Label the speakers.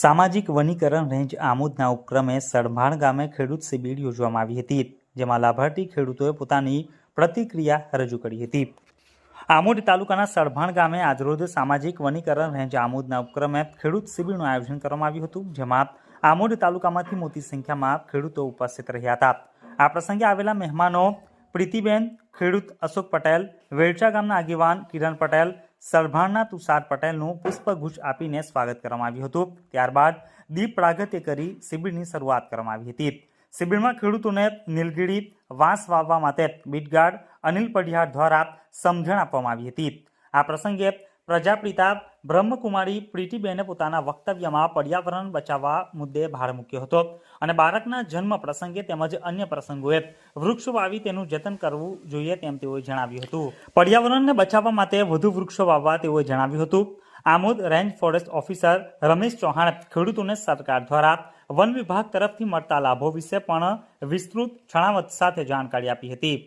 Speaker 1: સામાજિક વનીકરણ રેન્જ આમોદના ઉપક્રમે સડભાણ ગામે ખેડૂત શિબિર યોજવામાં આવી હતી, જેમાં લાભાર્થી ખેડૂતોએ પોતાની પ્રતિક્રિયા રજૂ કરી હતી. આમોદ તાલુકાના સડભાણ ગામે આજરોજ સામાજિક વનીકરણ રેન્જ આમોદના ઉપક્રમે ખેડૂત શિબિરનું આયોજન કરવામાં આવ્યું હતું, જેમાં આમોદ તાલુકામાંથી મોટી સંખ્યામાં ખેડૂતો ઉપસ્થિત રહ્યા હતા. આ પ્રસંગે આવેલા મહેમાનો પ્રીતિબેન, ખેડૂત અશોક પટેલ વેડચા ગામના આગેવાન કિરણ પટેલ સરભાણના તુષાર પટેલનું પુષ્પગુચ્છ આપીને સ્વાગત કરવામાં આવ્યું હતું. ત્યારબાદ દીપ પ્રાગત્ય કરી શિબિરની શરૂઆત કરવામાં આવી હતી. શિબિરમાં ખેડૂતોને નીલગીરી, વાંસ વાવવા માટે બીટગાર્ડ, અનિલ પઢિયાર દ્વારા સમજણ આપવામાં આવી હતી. આ પ્રસંગે પ્રજાપિતા બ્રહ્મકુમારી પ્રીતિબેને પોતાના વક્તવ્યમાં પર્યાવરણ બચાવવા મુદ્દે ભાર મૂક્યો હતો અને બાળકના જન્મ પ્રસંગે તેમજ અન્ય પ્રસંગોએ વૃક્ષો વાવી તેનું જતન કરવું જોઈએ તેમ તેઓએ જણાવ્યું હતું. પર્યાવરણને બચાવવા માટે વધુ વૃક્ષો વાવવા તેઓએ જણાવ્યું હતું. Amod range forest officer Ramesh Chauhan ખેડૂતોને સરકાર દ્વારા વન વિભાગ તરફથી મળતા લાભો વિશે પણ વિસ્તૃત છણાવટ સાથે જાણકારી આપી હતી.